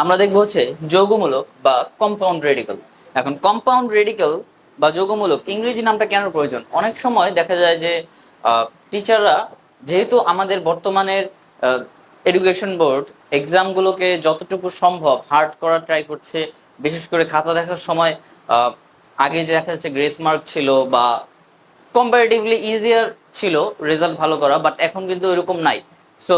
আমরা দেখব হচ্ছে যৌগমূলক বা কম্পাউন্ড রেডিক্যাল এখন কম্পাউন্ড রেডিক্যাল বা যৌগমূলক ইংরেজি নামটা কেন প্রয়োজন? অনেক সময় দেখা যায় যে টিচাররা যেহেতু আমাদের বর্তমানের এডুকেশন বোর্ড এক্সামগুলোকে যতটুকু সম্ভব হার্ড করার ট্রাই করছে, বিশেষ করে খাতা দেখার সময় আগে যে দেখা যাচ্ছে গ্রেস মার্ক ছিল বা কম্পারেটিভলি ইজিয়ার ছিল রেজাল্ট ভালো করা বাট এখন কিন্তু এরকম নাই। সো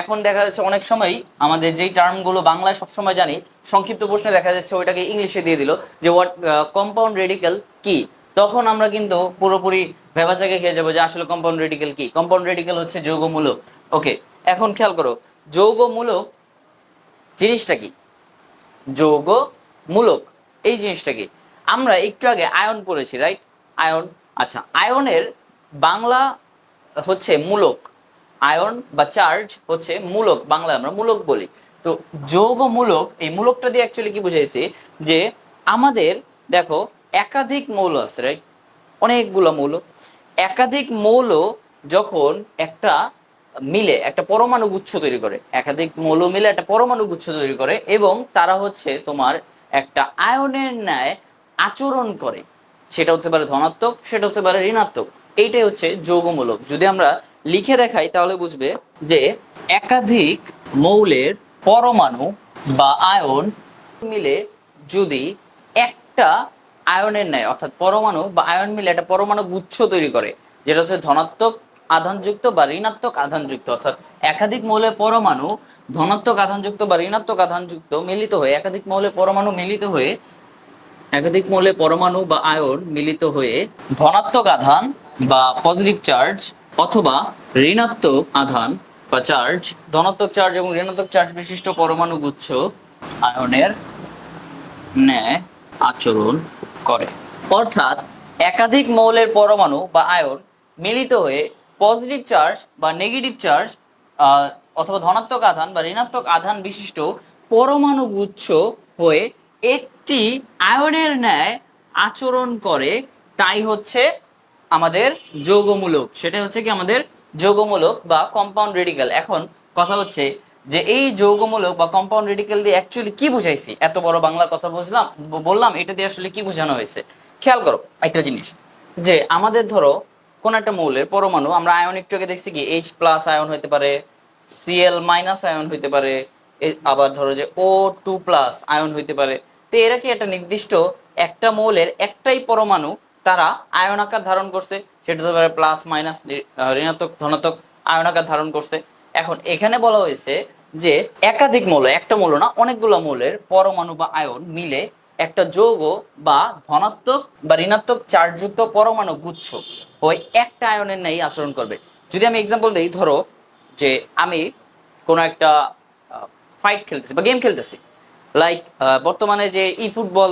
এখন দেখা যাচ্ছে অনেক সময় আমাদের যেই টার্মগুলো বাংলায় সবসময় জানি, সংক্ষিপ্ত প্রশ্নে দেখা যাচ্ছে ওইটাকে ইংলিশে দিয়ে দিল যে হোয়াট কম্পাউন্ড রেডিক্যাল কি? তখন আমরা কিন্তু পুরোপুরি ভেবাচাকে খেয়ে যাব যে আসলে কম্পাউন্ড রেডিক্যাল কি? কম্পাউন্ড রেডিক্যাল হচ্ছে যৌগমূলক। ওকে এখন খেয়াল করো, যৌগমূলক জিনিসটা কি? যৌগমূলক, এই জিনিসটা কি? আমরা একটু আগে আয়ন পড়েছি রাইট আয়ন আচ্ছা আয়নের বাংলা হচ্ছে মূলক। আয়ন বা চার্জ হচ্ছে মূলক বাংলা আমরা মূলক বলি। তো যৌগমূলক এই মূলকটা দিয়ে অ্যাকচুয়ালি কি বুঝাইছি? যে আমাদের, দেখো, একাধিক মৌল আছে রাইট অনেকগুলো মৌল। একাধিক মৌল যখন একটা মিলে, একটা পরমাণু গুচ্ছ তৈরি করে, একাধিক মৌল মিলে একটা পরমাণু গুচ্ছ তৈরি করে এবং তারা হচ্ছে তোমার একটা আয়নের ন্যায় আচরণ করে। সেটা হতে পারে ধনাত্মক, সেটা হতে পারে ঋণাত্মক। এইটাই হচ্ছে যৌগমূলক যদি আমরা লিখে দেখাই তাহলে বুঝবে যে একাধিক মৌলের পরমাণু বা আয়ন মিলে যদি একটা আয়নের ন্যায়, অর্থাৎ পরমাণু বা আয়ন মিলে একটা পরমাণু গুচ্ছ তৈরি করে, যেটা হচ্ছে ধনাত্মক, আধানযুক্ত বা ঋণাত্মক আধানযুক্ত, অর্থাৎ একাধিক মৌলের পরমাণু ধনাত্মক, আধানযুক্ত বা ঋণাত্মক আধানযুক্ত মিলিত হয়ে, একাধিক মৌলের পরমাণু মিলিত হয়ে, একাধিক মৌলের পরমাণু বা আয়ন মিলিত হয়ে ধনাত্মক আধান বা পজিটিভ চার্জ অথবা ঋণাত্মক আধান বা চার্জ, ধনাত্মক চার্জ এবং ঋণাত্মক চার্জ বিশিষ্ট পরমাণু গুচ্ছ আয়নের ন্যায় আচরণ করে। অর্থাৎ একাধিক মৌলের পরমাণু বা আয়ন মিলিত হয়ে পজিটিভ চার্জ বা নেগেটিভ চার্জ অথবা ধনাত্মক আধান বা ঋণাত্মক আধান বিশিষ্ট পরমাণু গুচ্ছ হয়ে একটি আয়নের ন্যায় আচরণ করে। তাই হচ্ছে আমাদের যৌগমূলক, সেটা হচ্ছে কি আমাদের যৌগমূলক বা কম্পাউন্ড রেডিক্যাল এখন কথা হচ্ছে যে এই যৌগমূলক বা কম্পাউন্ড রেডিক্যাল দিয়ে অ্যাকচুয়ালি কি বুঝাইছি? এত বড় বাংলা কথা বুঝলাম, বললাম, এটা দিয়ে আসলে কি বোঝানো হয়েছে? খেয়াল করো একটা জিনিস, যে আমাদের ধরো কোন একটা মৌলের পরমাণু, আমরা আয়ন একটু আগে দেখছি কি এইচ প্লাস আয়ন হতে পারে সিএল মাইনাস আয়ন হইতে পারে আবার ধরো যে ও টু প্লাস আয়ন হইতে পারে। তো এরা কি একটা নির্দিষ্ট একটা মৌলের একটাই পরমাণু তারা আয়ন আকার ধারণ করছে, সেটা হতে পারে প্লাস মাইনাস ঋণাত্মক, ধনাত্মক আয়ন আকার ধারণ করছে। এখন এখানে বলা হয়েছে যে একাধিক মৌল, একটা মৌল না, অনেকগুলো মৌলের পরমাণু বা আয়ন মিলে একটা যৌগ বা ধনাত্মক বা ঋণাত্মক চার্জযুক্ত পরমাণু গুচ্ছ ওই একটা আয়নের নেই আচরণ করবে। যদি আমি এক্সাম্পল দিই, ধরো যে আমি কোনো একটা ফাইট খেলতেছি বা গেম খেলতেছি। লাইক বর্তমানে যে ই ফুটবল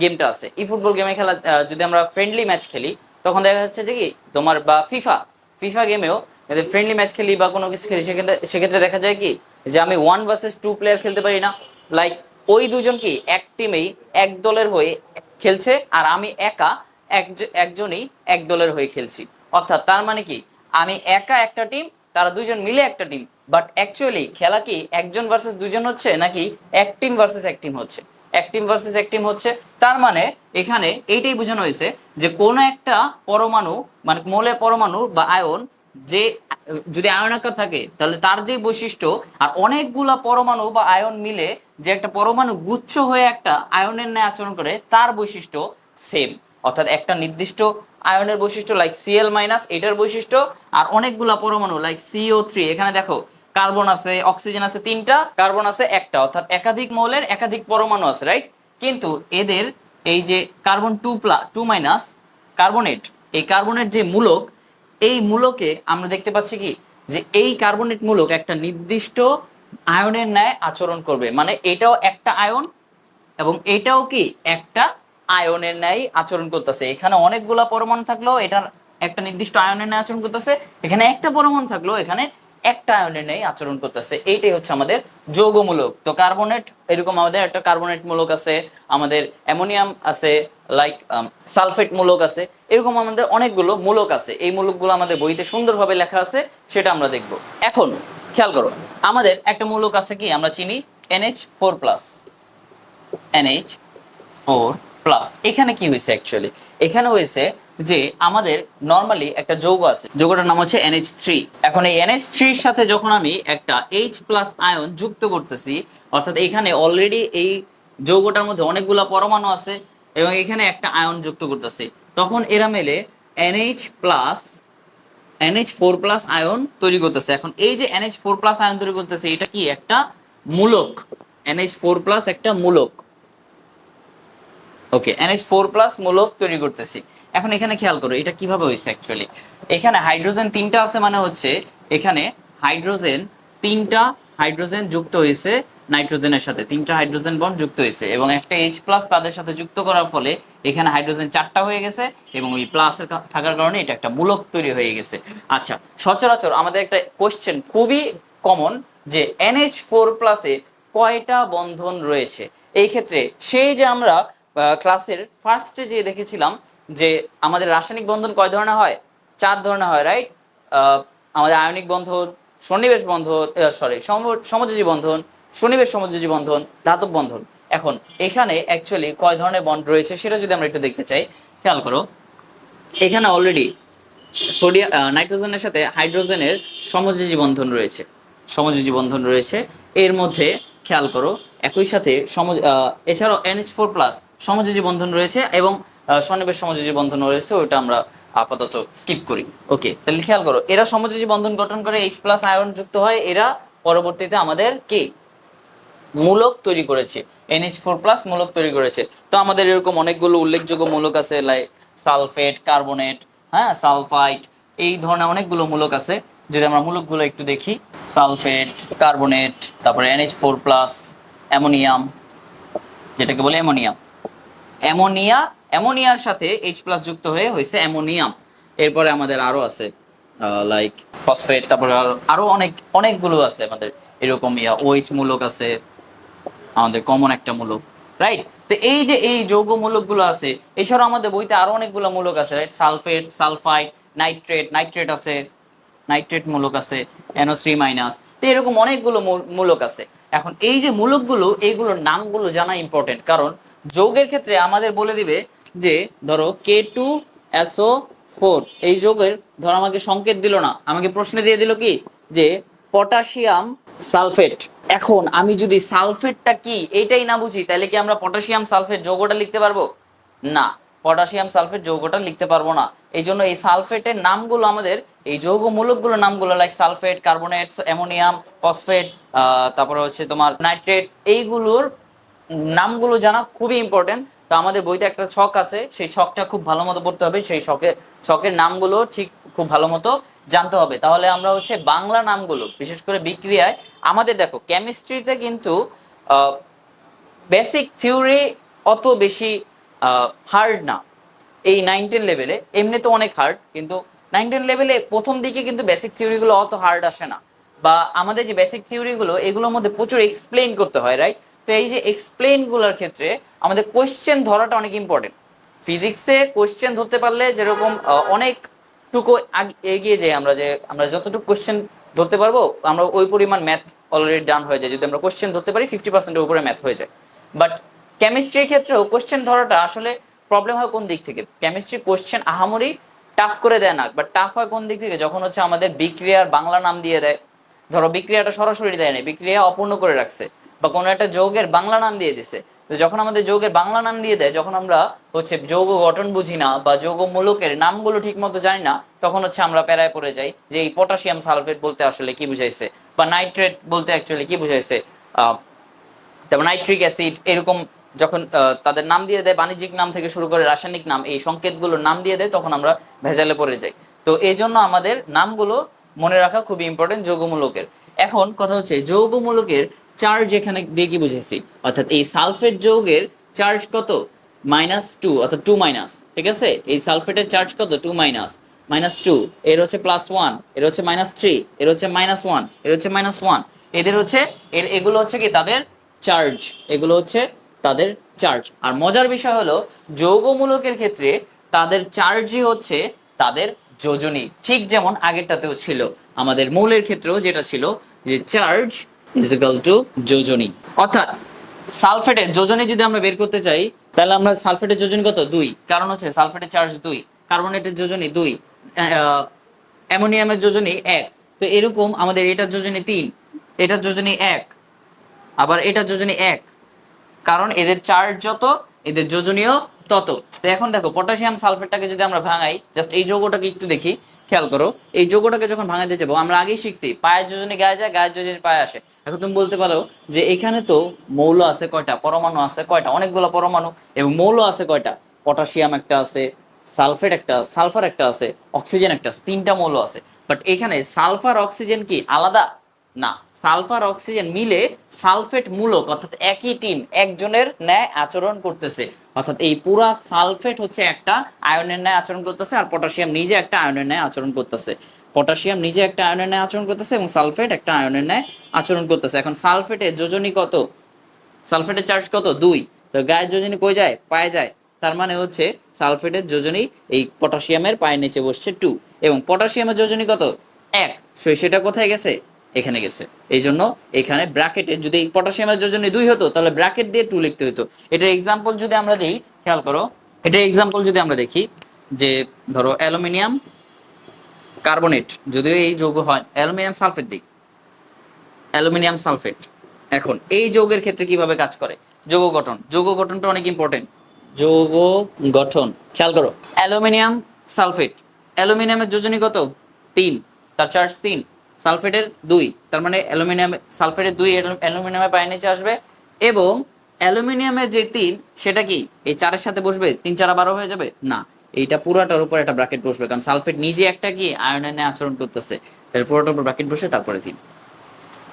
গেমটা আছে। ই ফুটবল গেমে খেলা যদি আমরা ফ্রেন্ডলি ম্যাচ খেলি, তখন দেখা যাচ্ছে যে কি, তোমার বা ফিফা ফিফা গেমেও ফ্রেন্ডলি ম্যাচ খেলি বা কোনো কিছু খেলি, সেক্ষেত্রে সেক্ষেত্রে দেখা যায় কি, যে আমি ওয়ান ভার্সেস টু প্লেয়ার খেলতে পারি না। লাইক ওই দুজন কি, এক টিমেই এক দলের হয়ে খেলছে, আর আমি একা একজ- একজনই এক দলের হয়ে খেলছি। অর্থাৎ তার মানে কি, আমি একা একটা টিম তারা দুজন মিলে একটা টিম বাট অ্যাকচুয়ালি খেলা কি, একজন ভার্সেস দুজন হচ্ছে, নাকি এক টিম ভার্সেস এক টিম হচ্ছে? টিম ভার্সেস টিম হচ্ছে। তার মানে এখানে এইটাই বোঝানো হয়েছে যে কোনো একটা পরমাণু মানে মৌলের পরমাণু বা আয়ন, যে, যদি আয়ন আকার থাকে, তাহলে তার যে বৈশিষ্ট্য আর অনেকগুলা পরমাণু বা আয়ন মিলে যে একটা পরমাণু গুচ্ছ হয়ে একটা আয়নের ন্যায় আচরণ করে, তার বৈশিষ্ট্য সেম অর্থাৎ একটা নির্দিষ্ট আয়নের বৈশিষ্ট্য লাইক সিএল মাইনাস এটার বৈশিষ্ট্য আর অনেকগুলা পরমাণু লাইক সিও থ্রি এখানে দেখো কার্বন আছে, অক্সিজেন আছে তিনটা, কার্বন আছে একটা। অর্থাৎ একাধিক মৌলের একাধিক পরমাণু আছে রাইট কিন্তু এদের এই যে কার্বন টু প্লা, টু মাইনাস কার্বনেট, এই কার্বনেট যে মূলক, এই মূলকে আমরা দেখতে পাচ্ছি কি? যে এই কার্বনেট মূলক একটা নির্দিষ্ট আয়নের ন্যায় আচরণ করবে। মানে এটাও একটা আয়ন এবং এটাও কি? একটা আয়নের ন্যায় আচরণ করতেছে। এখানে অনেকগুলা পরমাণু থাকলেও এটার একটা নির্দিষ্ট আয়নের ন্যায় আচরণ করতেছে। এখানে একটা পরমাণু থাকলেও এখানে একটা আয়নের ন্যায় আচরণ করতেছে। এইটাই হচ্ছে আমাদের যৌগমূলক। তো কার্বনেট এরকম আমাদের একটা কার্বনেট মূলক আছে, আমাদের অ্যামোনিয়াম আছে লাইক সালফেট মূলক আছে, এরকম আমাদের অনেকগুলো মূলক আছে। এই মূলকগুলো আমাদের বইতে সুন্দরভাবে লেখা আছে, সেটা আমরা দেখব। এখন, খেয়াল করো, আমাদের একটা মূলক আছে কি? আমরা চিনি NH four plus NH four plus এখানে কি হয়েছে অ্যাকচুয়ালি এখানে হয়েছে যে আমাদের নর্মালি একটা যৌগ আছে। যৌগটার নাম হচ্ছে এনএইচ থ্রি এখন এই এনএইচ থ্রির সাথে যখন আমি একটা এইচ প্লাস আয়ন যুক্ত করতেছি, অর্থাৎ এখানে অলরেডি এই যৌগটার মধ্যে অনেকগুলো পরমাণু আছে এবং এখানে একটা আয়ন যুক্ত করতেছি। তখন এরা মেলে NH plus NH four plus ion তৈরি করতেছে। এখন এই যে এনএইচ ফোর প্লাস আয়ন তৈরি করতেছে, এটা কি একটা মূলক? এনএইচ ফোর প্লাস একটা মূলক। ওকে এনএইচ ফোর প্লাস মূলক তৈরি করতেছি। এখন এখানে খেয়াল করো, এটা কীভাবে হয়েছে অ্যাকচুয়ালি এখানে হাইড্রোজেন তিনটা আছে মানে হচ্ছে, এখানে হাইড্রোজেন তিনটা হাইড্রোজেন যুক্ত হয়েছে নাইট্রোজেনের সাথে। তিনটা হাইড্রোজেন বন্ড যুক্ত হয়েছে এবং একটা এইচ প্লাস তাদের সাথে যুক্ত করার ফলে এখানে হাইড্রোজেন চারটা হয়ে গেছে এবং ওই প্লাসের থাকার কারণে এটা একটা মূলক তৈরি হয়ে গেছে। আচ্ছা সচরাচর আমাদের একটা কোশ্চেন খুবই কমন যে এনএইচ ফোর প্লাসে কয়টা বন্ধন রয়েছে? এই ক্ষেত্রে সেই যে আমরা ক্লাসের ফার্স্টে যে দেখেছিলাম যে আমাদের রাসায়নিক বন্ধন কয় ধরনের হয়? চার ধরনের হয় রাইট আমাদের আয়নিক বন্ধন, সন্নিবেশ বন্ধন সরি সমযোজী বন্ধন, সন্নিবেশ সমযোজী বন্ধন, ধাতব বন্ধন। এখন, এখানে অ্যাকচুয়ালি কয় ধরনের বন্ড রয়েছে সেটা যদি আমরা একটু দেখতে চাই, খেয়াল করো। এখানে অলরেডি সোডিয়াম নাইট্রোজেনের সাথে হাইড্রোজেনের সমযোজী বন্ধন রয়েছে। সমযোজী বন্ধন রয়েছে। এর মধ্যে খেয়াল করো, একই সাথে সমজ এছাড়াও এনএইচ ফোর প্লাস সমযোজী বন্ধন রয়েছে এবং সন্নিবেশ সমযোজী বন্ধন রয়েছে ওটা আমরা আপাতত স্কিপ করি। ওকে তাহলে খেয়াল করো, এরা সমযোজী বন্ধন গঠন করে এইচ প্লাস আয়ন যুক্ত হয়, এরা পরবর্তীতে আমাদের কি? মূলক তৈরি করেছে। এনএইচ ফোর প্লাস মূলক তৈরি করেছে। তো আমাদের এরকম অনেকগুলো উল্লেখযোগ্য মূলক আছে লাইক সালফেট, কার্বনেট হ্যাঁ সালফাইট, এই ধরনের অনেকগুলো মূলক আছে। যদি আমরা মূলকগুলো একটু দেখি, সালফেট, কার্বনেট, তারপরে এনএইচ ফোর প্লাস অ্যামোনিয়াম, যেটাকে বলে অ্যামোনিয়াম। অ্যামোনিয়া, অ্যামোনিয়ার সাথে এইচ প্লাস যুক্ত হয়ে হয়েছে অ্যামোনিয়াম। এরপরে আমাদের আরও আছে লাইক ফসফেট তারপরে আরো- আরও অনেক, অনেকগুলো আছে আমাদের এরকম ইয়া ওইচ মূলক আছে, আমাদের কমন একটা মূলক রাইট তো এই যে এই যৌগ মূলকগুলো আছে, এছাড়াও আমাদের বইতে আরও অনেকগুলো মূলক আছে right sulphate, sulphide, nitrate nitrate আছে নাইট্রেট মূলক আছে এনও থ্রি মাইনাস তো এরকম অনেকগুলো মূলক আছে। এখন এই যে মূলকগুলো এইগুলোর নামগুলো জানা ইম্পর্টেন্ট কারণ যৌগের ক্ষেত্রে আমাদের বলে দিবে যে, ধরো কে টু এসও ফোর এই যৌগের, ধরো আমাকে সংকেত দিল না, আমাকে প্রশ্ন দিয়ে দিল কি? যে পটাশিয়াম সালফেট এখন আমি যদি সালফেটটা কি, এইটাই না বুঝি, তাহলে কি আমরা পটাশিয়াম সালফেট যৌগটা লিখতে পারব? না পটাশিয়াম সালফেট যৌগটা লিখতে পারব না। এই জন্য এই সালফেটের নামগুলো আমাদের এই যৌগ মূলকগুলোর নামগুলো like sulphate carbonate ammonium phosphate তারপরে হচ্ছে তোমার নাইট্রেট এইগুলোর নামগুলো জানা খুবই ইম্পর্টেন্ট তো আমাদের বইতে একটা ছক আছে, সেই ছকটা খুব ভালো মতো পড়তে হবে, সেই ছকের ছকের নামগুলো ঠিক খুব ভালো মতো জানতে হবে। তাহলে আমরা হচ্ছে বাংলা নামগুলো, বিশেষ করে বিক্রিয়ায়, আমাদের দেখো কেমিস্ট্রিতে কিন্তু বেসিক থিওরি অত বেশি হার্ড না। এই নাইন টেন লেভেলে এমনি তো অনেক হার্ড কিন্তু নাইন টেন লেভেলে প্রথম দিকে কিন্তু বেসিক থিওরিগুলো অত হার্ড আসে না। বা আমাদের যে বেসিক থিওরিগুলো এগুলোর মধ্যে প্রচুর এক্সপ্লেইন করতে হয় রাইট তো এই যে এক্সপ্লেইনগুলোর ক্ষেত্রে আমাদের কোয়েশ্চেন ধরাটা অনেক ইম্পর্টেন্ট ফিজিক্সে কোয়েশ্চেন ধরতে পারলে যেরকম অনেকটুকু এগিয়ে যাই আমরা যে আমরা যতটুকু কোয়েশ্চেন ধরতে পারব, আমরা ওই পরিমাণ ম্যাথ অলরেডি ডান হয়ে যায়। যদি আমরা কোয়েশ্চেন ধরতে পারি ফিফটি পার্সেন্টের উপরে ম্যাথ হয়ে যায়। বাট কেমিস্ট্রির ক্ষেত্রেও কোশ্চেন ধরাটা আসলে প্রবলেম হয় কোন দিক থেকে? কেমিস্ট্রি কোশ্চেন আহামরি টাফ করে দেয় না বাট টাফ হয় কোন দিক থেকে? যখন হচ্ছে আমাদের বিক্রিয়ার বাংলা নাম দিয়ে দেয়, ধরো বিক্রিয়াটা সরাসরি দেয় না বিক্রিয়া অপূর্ণ করে রাখছে, বা কোনো একটা যৌগের বাংলা নাম দিয়ে দিছে, তো যখন আমাদের যৌগের বাংলা নাম দিয়ে দেয়, যখন আমরা হচ্ছে যৌগ গঠন বুঝি না, বা যৌগ মূলকের নামগুলো ঠিক মতো জানি না, তখন হচ্ছে আমরা প্যারায় পড়ে যাই যে এই পটাশিয়াম সালফেট বলতে আসলে কি বুঝাইছে, বা নাইট্রেট বলতে অ্যাকচুয়ালি কি বুঝাইছে তারপর নাইট্রিক অ্যাসিড এরকম যখন তাদের নাম দিয়ে দেয়, বাণিজ্যিক নাম থেকে শুরু করে রাসায়নিক নাম, এই সংকেতগুলোর নাম দিয়ে দেয়, তখন আমরা ভেজালে পড়ে যাই। তো এই জন্য আমাদের নামগুলো মনে রাখা খুবই ইম্পর্টেন্ট যৌগমূলকের। এখন কথা হচ্ছে, যৌগমূলকের চার্জ এখানে দিয়ে কি বুঝেছি? অর্থাৎ এই সালফেট যৌগের চার্জ কত? মাইনাস টু অর্থাৎ টু মাইনাস ঠিক আছে? এই সালফেটের চার্জ কত? টু মাইনাস মাইনাস টু এর হচ্ছে প্লাস ওয়ানের হচ্ছে মাইনাস থ্রি এর হচ্ছে মাইনাস ওয়ানের হচ্ছে মাইনাস ওয়ান এদের হচ্ছে, এর, এগুলো হচ্ছে কি তাদের চার্জ এগুলো হচ্ছে তাদের চার্জ আর মজার বিষয় হলো, যৌগমূলকের ক্ষেত্রে তাদের চার্জই হচ্ছে তাদের যোজনী। ঠিক যেমন আগেরটাতেও ছিল। আমাদের মূলের ক্ষেত্রেও যেটা ছিল যে চার্জ ইজ ইজিক্যাল টু যোজনী। অর্থাৎ সালফেটের যোজনী যদি আমরা বের করতে চাই, তাহলে আমরা সালফেটের যোজনী কত? দুই। কারণ হচ্ছে সালফেটের চার্জ দুই, কার্বনেটের যোজনী দুই অ্যামোনিয়ামের যোজনী এক। তো এরকম আমাদের এটার যোজনী তিন, এটার যোজনী এক, আবার এটার যোজনী এক। কারণ এদের চার্জ যত, এদের যোজনীয় তত। তো এখন দেখো পটাশিয়াম সালফেটটাকে যদি আমরা ভাঙাই জাস্ট এই যৌগটাকে একটু দেখি, খেয়াল করো, এই যৌগটাকে যখন ভাঙাতে যাব, আমরা আগেই শিখছি, পায়ের যোজনে গায়ে যায়, গায়ের যোজনী পায়ে আসে। এখন তুমি বলতে পারো যে এখানে তো মৌল আছে কয়টা? পরমাণু আছে কয়টা? অনেকগুলো পরমাণু, এবং মৌল আছে কয়টা? পটাশিয়াম একটা আছে সালফেট একটা সালফার একটা আছে অক্সিজেন একটা আছে, তিনটা মৌল আছে। বাট এখানে সালফার অক্সিজেন কি? আলাদা? না, সালফার অক্সিজেন মিলে সালফেট মূলক, অর্থাৎ একই টিম, একজনের ন্যায় আচরণ করতেছে। অর্থাৎ এই পুরা সালফেট হচ্ছে একটা আয়নের ন্যায় আচরণ করতেছে আর পটাশিয়াম নিজে একটা আয়নের ন্যায় আচরণ করতেছে। পটাশিয়াম নিজে একটা আয়নের ন্যায় আচরণ করতেছে এবং সালফেট একটা আয়নের ন্যায় আচরণ করতেছে। এখন সালফেটের যোজনী কত? সালফেটের চার্জ কত? দুই। তো গায়ের যোজনী কই যায়? পায়ে যায়। তার মানে হচ্ছে সালফেটের যোজনী এই পটাশিয়ামের পায়ের নিচে বসছে টু এবং পটাশিয়ামের যোজনী কত? এক। সেটা কোথায় গেছে? এখানে গেছে। এই জন্য এখানে ব্র্যাকেটে যদি পটাশিয়ামের যোজনী দুই হতো, তাহলে ব্র্যাকেট দিয়ে টু লিখতে হতো এটা এক্সাম্পল যদি আমরা দিই, খেয়াল করো এটা এক্সাম্পল যদি আমরা দেখি, যে ধরো অ্যালুমিনিয়াম কার্বনেট, যদিও এই যৌগ হয়, অ্যালুমিনিয়াম সালফেট দিই। Aluminium sulphate. এখন এই যৌগের ক্ষেত্রে কীভাবে কাজ করে? যৌগ গঠন। যৌগ গঠনটা অনেক ইম্পর্টেন্ট যৌগ গঠন। খেয়াল করো, অ্যালুমিনিয়াম সালফেট। অ্যালুমিনিয়ামের যোজনী কত? তিন। তার চার্জ তিন। সালফেটের দুই, তার মানে অ্যালুমিনিয়াম, সালফেটের দুই অ্যালু- অ্যালুমিনিয়ামের পায়ের নিচে আসবে এবং অ্যালুমিনিয়ামের যে তিন, সেটা কি? এই চারের সাথে বসবে? তিন চার বারো হয়ে যাবে? না। এইটা পুরাটার উপর একটা ব্র্যাকেট বসবে। কারণ সালফেট নিজে একটা কি? ন্যায় আচরণ করতেছে। তাহলে পুরোটার উপর ব্র্যাকেট বসে, তারপরে তিন।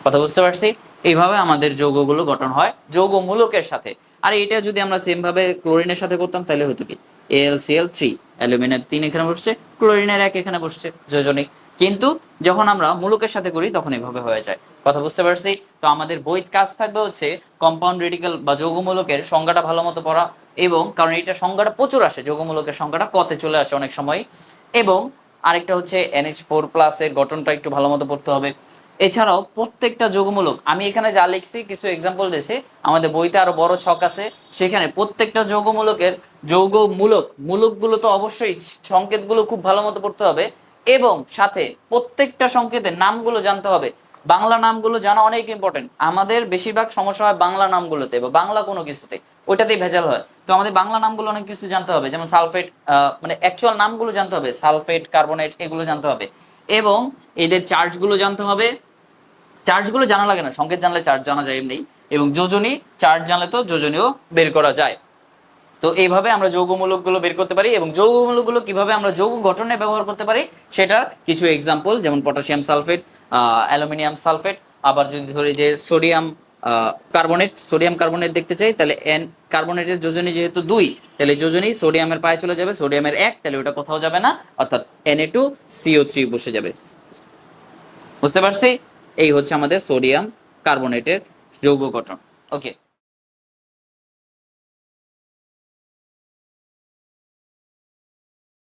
কথা বুঝতে পারছি? এইভাবে আমাদের যৌগগুলো গঠন হয় যৌগ মূলকের সাথে। আর এটা যদি আমরা সেম ভাবে ক্লোরিনের সাথে করতাম, তাহলে হতো কি? L C L three aluminium তিন এখানে বসছে ক্লোরিনের এক এখানে বসছে, যোজনিক। কিন্তু যখন আমরা মূলকের সাথে করি, তখন এভাবে হয়ে যায়। কথা বুঝতে পারছি? তো আমাদের বইত কাজ থাকবে হচ্ছে কম্পাউন্ড রেডিক্যাল বা যৌগমূলকের সংজ্ঞাটা ভালো মতো পড়া এবং কারণ এটা সংজ্ঞাটা প্রচুর আসে, যৌগমূলকের সংজ্ঞাটা কতে চলে আসে অনেক সময়। এবং আরেকটা হচ্ছে এনএইচ ফোর প্লাসের গঠনটা একটু ভালো মতো পড়তে হবে। এছাড়াও প্রত্যেকটা যৌগমূলক, আমি এখানে যা লিখছি, কিছু এক্সাম্পল দিয়েছি, আমাদের বইতে আরও বড় ছক আছে। সেখানে প্রত্যেকটা যৌগমূলকের যৌগমূলক, মূলকগুলো তো অবশ্যই সংকেতগুলো খুব ভালো মতো পড়তে হবে। এবং সাথে প্রত্যেকটা সংকেতের নামগুলো জানতে হবে। বাংলা নামগুলো জানা অনেক ইম্পর্টেন্ট আমাদের বেশিরভাগ সমস্যা হয় বাংলা নামগুলোতে বা বাংলা কোনো কিছুতে। ওইটাতেই ভেজাল হয়। তো আমাদের বাংলা নামগুলো অনেক কিছু জানতে হবে। যেমন সালফেট মানে অ্যাকচুয়াল নামগুলো জানতে হবে। সালফেট, কার্বনেট এগুলো জানতে হবে। এবং এদের চার্জগুলো জানতে হবে। চার্জগুলো জানা লাগে না। সংকেত জানলে চার্জ জানা যায় এমনি। এবং যোজনী চার্জ জানলে তো যোজনীয় বের করা যায়। তো এইভাবে আমরা যৌগমূলকগুলো বের করতে পারি এবং যৌগমূলকগুলো কীভাবে আমরা যৌগ গঠনে ব্যবহার করতে পারি, সেটার কিছু এক্সাম্পল যেমন পটাশিয়াম সালফেট অ্যালুমিনিয়াম সালফেট আবার যদি ধরি যে সোডিয়াম কার্বনেট সোডিয়াম কার্বনেট দেখতে চাই, তাহলে এন কার্বনেটের যোজনী যেহেতু দুই, তাহলে যোজনী সোডিয়ামের পায়ে চলে যাবে সোডিয়ামের এক, তাহলে ওটা কোথাও যাবে না, অর্থাৎ N A two CO three বসে যাবে। বুঝতে পারছি? এই হচ্ছে আমাদের সোডিয়াম কার্বনেটের যৌগ গঠন। ওকে